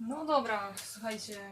No dobra, słuchajcie.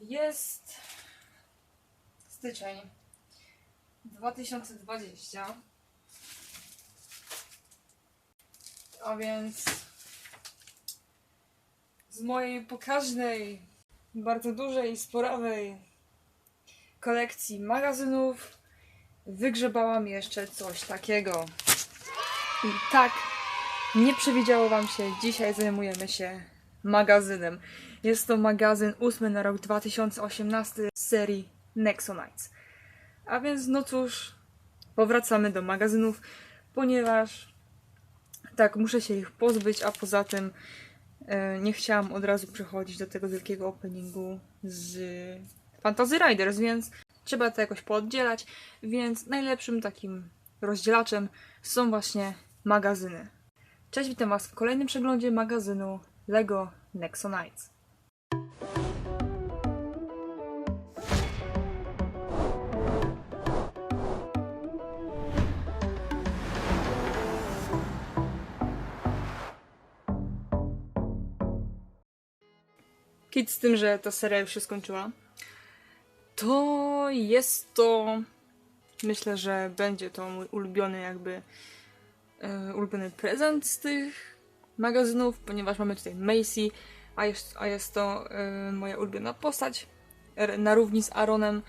Jest styczeń 2020. A więc z mojej pokaźnej, bardzo dużej, sporawej kolekcji magazynów wygrzebałam jeszcze coś takiego. I tak, nie przewidziało Wam się, dzisiaj zajmujemy się magazynem. Jest to magazyn ósmy na rok 2018 z serii Nexonites. A więc, no cóż, powracamy do magazynów, ponieważ tak, muszę się ich pozbyć, a poza tym e, nie chciałam od razu przechodzić do tego wielkiego openingu z Fantasy Riders, więc trzeba to jakoś pooddzielać, więc najlepszym takim rozdzielaczem są właśnie magazyny. Cześć, witam Was w kolejnym przeglądzie magazynu LEGO Nexonites. Kit z tym, że ta seria już się skończyła. To jest to. Myślę, że będzie to mój ulubiony, jakby. E, ulubiony prezent z tych magazynów, ponieważ mamy tutaj Macy, a jest, a jest to e, moja ulubiona postać r- na równi z Aaronem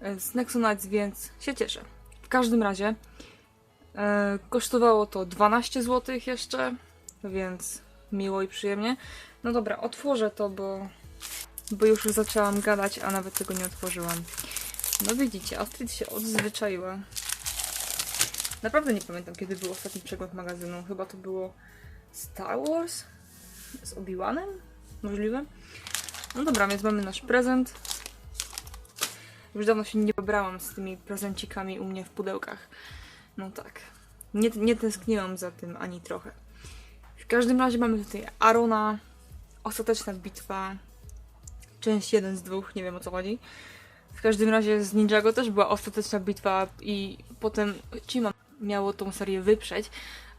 e, z Nexonites, więc się cieszę. W każdym razie kosztowało to 12 zł jeszcze, więc miło i przyjemnie. No dobra, otworzę to, bo bo już zaczęłam gadać, a nawet tego nie otworzyłam. No widzicie, Astrid się odzwyczaiła. Naprawdę nie pamiętam, kiedy był ostatni przegląd magazynu. Chyba to było Star Wars? Z Obi-Wanem? Możliwe? No dobra, więc mamy nasz prezent. Już dawno się nie pobrałam z tymi prezencikami u mnie w pudełkach. No tak. Nie, nie tęskniłam za tym ani trochę. W każdym razie mamy tutaj Arona. Ostateczna bitwa część 1 z dwóch, nie wiem o co chodzi. W każdym razie z Ninjago też była ostateczna bitwa i potem Chima miało tą serię wyprzeć,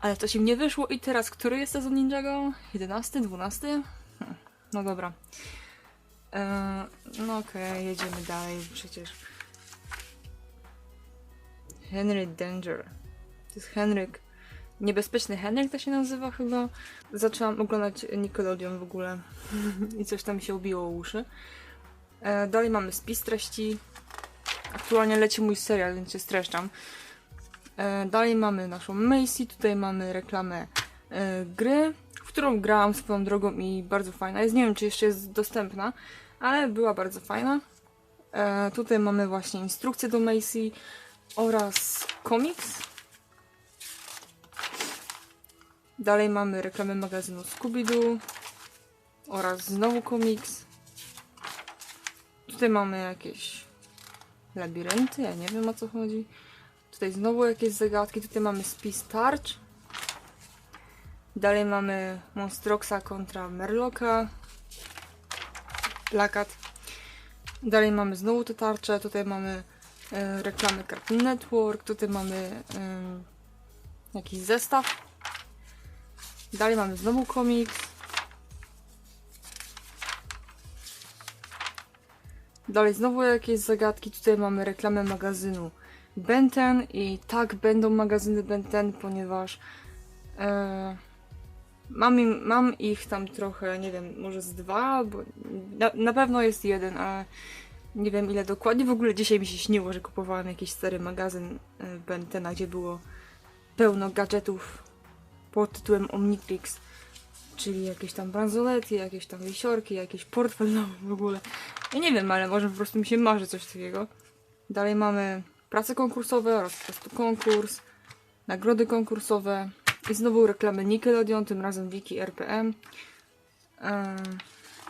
ale to się nie wyszło i teraz, który jest sezon Ninjago? 11? 12? Hm, No dobra. Eee, no okej, jedziemy dalej przecież. Henry Danger. To jest Henryk. Niebezpieczny Henryk to się nazywa chyba. Zaczęłam oglądać Nickelodeon w ogóle i coś tam się ubiło uszy. E, dalej mamy spis treści. Aktualnie leci mój serial, więc się streszczam. E, dalej mamy naszą Macy, tutaj mamy reklamę e, gry, w którą grałam swoją drogą i bardzo fajna jest. Nie wiem, czy jeszcze jest dostępna, ale była bardzo fajna. E, tutaj mamy właśnie instrukcję do Macy oraz komiks. Dalej mamy reklamę magazynu Scooby-Doo oraz znowu komiks. Tutaj mamy jakieś labirynty, ja nie wiem o co chodzi. Tutaj znowu jakieś zagadki, tutaj mamy spis tarcz. Dalej mamy Monstroxa kontra Merloka. Plakat. Dalej mamy znowu te tarcze, tutaj mamy e, reklamę Cartoon Network, tutaj mamy jakiś zestaw. Dalej mamy znowu komiks. Dalej znowu jakieś zagadki. Tutaj mamy reklamę magazynu Benten i tak będą magazyny Benten, ponieważ e, mam, im, mam ich tam trochę, nie wiem, może z dwa, bo na, na pewno jest jeden, a nie wiem ile dokładnie. W ogóle dzisiaj mi się śniło, że kupowałam jakiś stary magazyn e, Bentena, gdzie było pełno gadżetów pod tytułem Omnitrix, czyli jakieś tam bransolety, jakieś tam wisiorki, jakiś portfel nowy w ogóle. Ja nie wiem, ale może po prostu mi się marzy coś takiego. Dalej mamy prace konkursowe oraz po prostu konkurs, nagrody konkursowe i znowu reklamy Nickelodeon, tym razem Wiki RPM. Em,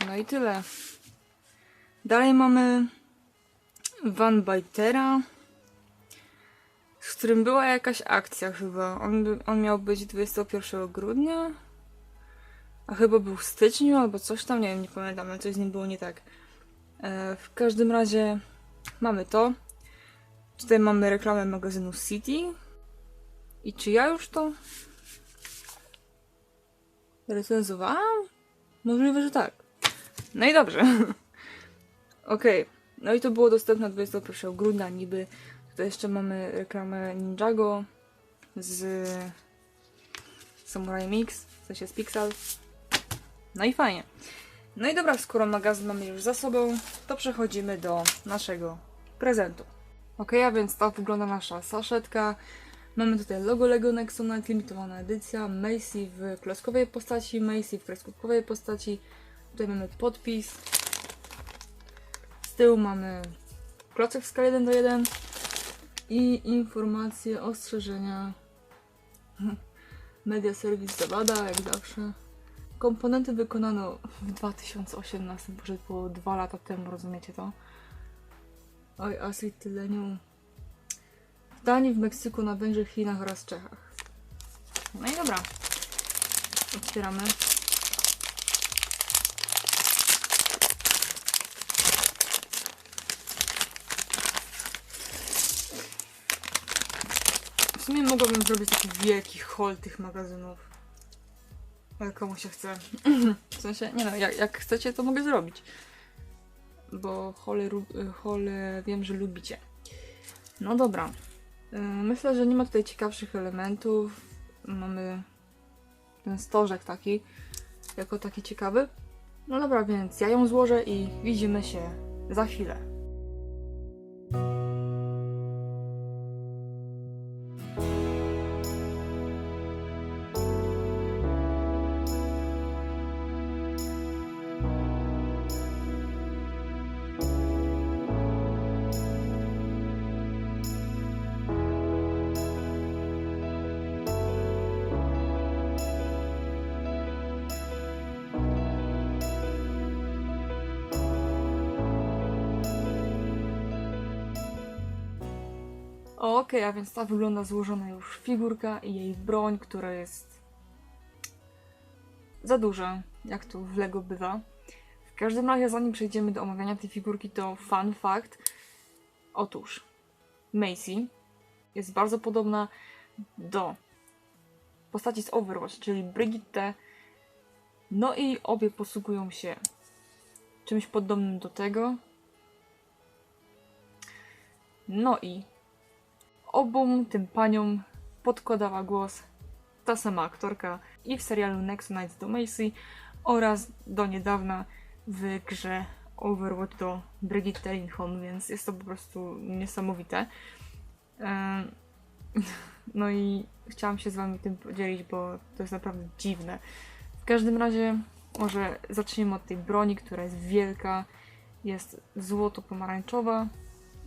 No i tyle. Dalej mamy Van Bitera, z którym była jakaś akcja chyba. On, on miał być 21 grudnia, a chyba był w styczniu albo coś tam, nie wiem, nie pamiętam, ale coś z nim było nie tak. E, w każdym razie mamy to. Tutaj mamy reklamę magazynu City. I czy ja już to recenzowałam? Możliwe, że tak. No i dobrze. Okej. No i to było dostępne 21 grudnia niby. Tutaj jeszcze mamy reklamę Ninjago z Samurai Mix, w sensie z Pixel. No i fajnie. No i dobra, skoro magazyn mamy już za sobą, to przechodzimy do naszego prezentu. Ok, a więc tak wygląda nasza saszetka. Mamy tutaj logo Lego Nexonite, limitowana edycja, Macy w kloskowej postaci, Macy w kreskówkowej postaci. Tutaj mamy podpis. Z tyłu mamy klocek w skali 1 do 1 i informacje, ostrzeżenia. Media Service Zawada, jak zawsze. Komponenty wykonano w 2018, może było 2 lata temu, rozumiecie to? Oj, acid tylenium. W Danii, w Meksyku, na Węgrzech, Chinach oraz Czechach. No i dobra. Otwieramy. Sumie mogłabym zrobić taki wielki haul tych magazynów. Ale komu się chce. W sensie, nie no, jak, jak chcecie, to mogę zrobić. Bo hole, hole wiem, że lubicie. No dobra. Yy, Myślę, że nie ma tutaj ciekawszych elementów. Mamy ten stożek taki, jako taki ciekawy. No dobra, więc ja ją złożę i widzimy się za chwilę. Okej, a więc tak wygląda złożona już figurka i jej broń, która jest za duża, jak to w Lego bywa. W każdym razie, zanim przejdziemy do omawiania tej figurki, to fun fact. Otóż Macy jest bardzo podobna do postaci z Overwatch, czyli Brigitte. No i obie posługują się czymś podobnym do tego. No i Obu tym paniom podkładała głos ta sama aktorka i w serialu Next Nights do Macy oraz do niedawna w grze Overwatch do Brigitte Lindholm, więc jest to po prostu niesamowite. Em, No i chciałam się z wami tym podzielić, bo to jest naprawdę dziwne. W każdym razie może zacznijmy od tej broni, która jest wielka, jest złoto-pomarańczowa,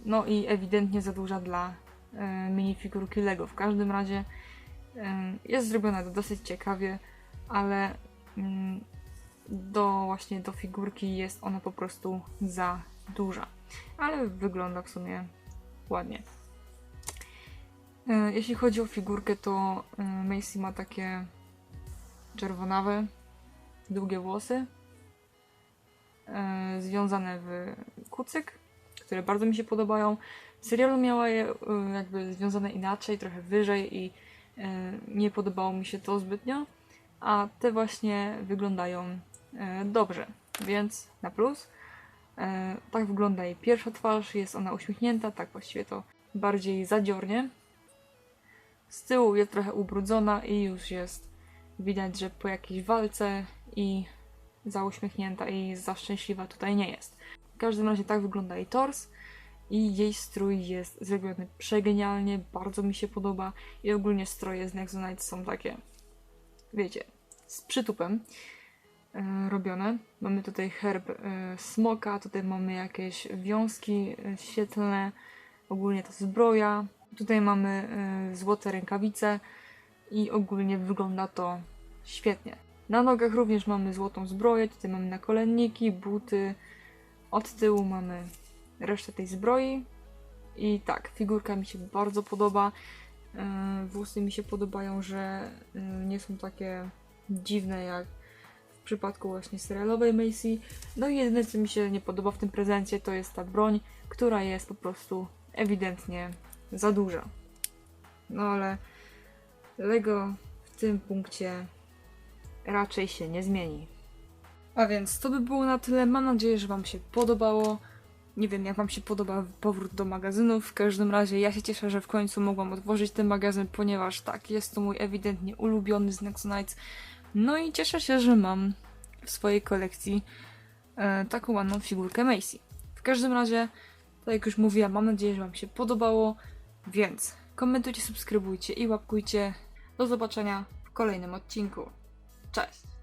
no i ewidentnie za duża dla e, minifigurki Lego. W każdym razie e, jest zrobiona to dosyć ciekawie, ale mm, do właśnie do figurki jest ona po prostu za duża. Ale wygląda w sumie ładnie. E, Jeśli chodzi o figurkę, to e, Macy ma takie czerwonawe, długie włosy, e, związane w kucyk, które bardzo mi się podobają. W serialu miała je e, jakby związane inaczej, trochę wyżej i e, nie podobało mi się to zbytnio, a te właśnie wyglądają e, dobrze, więc na plus. Tak wygląda jej pierwsza twarz, jest ona uśmiechnięta, tak właściwie to bardziej zadziornie. Z tyłu jest trochę ubrudzona i już jest widać, że po jakiejś walce i za uśmiechnięta i za szczęśliwa tutaj nie jest. W każdym razie tak wygląda jej tors i jej strój jest zrobiony przegenialnie, bardzo mi się podoba i ogólnie stroje z Nexonite są takie, wiecie, z przytupem e, robione. Mamy tutaj herb e, smoka, tutaj mamy jakieś wiązki e, świetlne, ogólnie to zbroja. Tutaj mamy złote rękawice i ogólnie wygląda to świetnie. Na nogach również mamy złotą zbroję, tutaj mamy nakolenniki, buty. Od tyłu mamy resztę tej zbroi. I tak, figurka mi się bardzo podoba. E, Włosy mi się podobają, że e, nie są takie dziwne jak w przypadku właśnie serialowej Macy. No i jedyne co mi się nie podoba w tym prezencie to jest ta broń, która jest po prostu ewidentnie za duża. No ale Lego w tym punkcie raczej się nie zmieni. A więc to by było na tyle. Mam nadzieję, że Wam się podobało. Nie wiem, jak Wam się podoba powrót do magazynów. W każdym razie ja się cieszę, że w końcu mogłam otworzyć ten magazyn, ponieważ tak, jest to mój ewidentnie ulubiony z Next Nights. No i cieszę się, że mam w swojej kolekcji e, taką ładną figurkę Macy. W każdym razie, tak jak już mówiłam, mam nadzieję, że Wam się podobało, więc komentujcie, subskrybujcie i łapkujcie. Do zobaczenia w kolejnym odcinku. Cześć!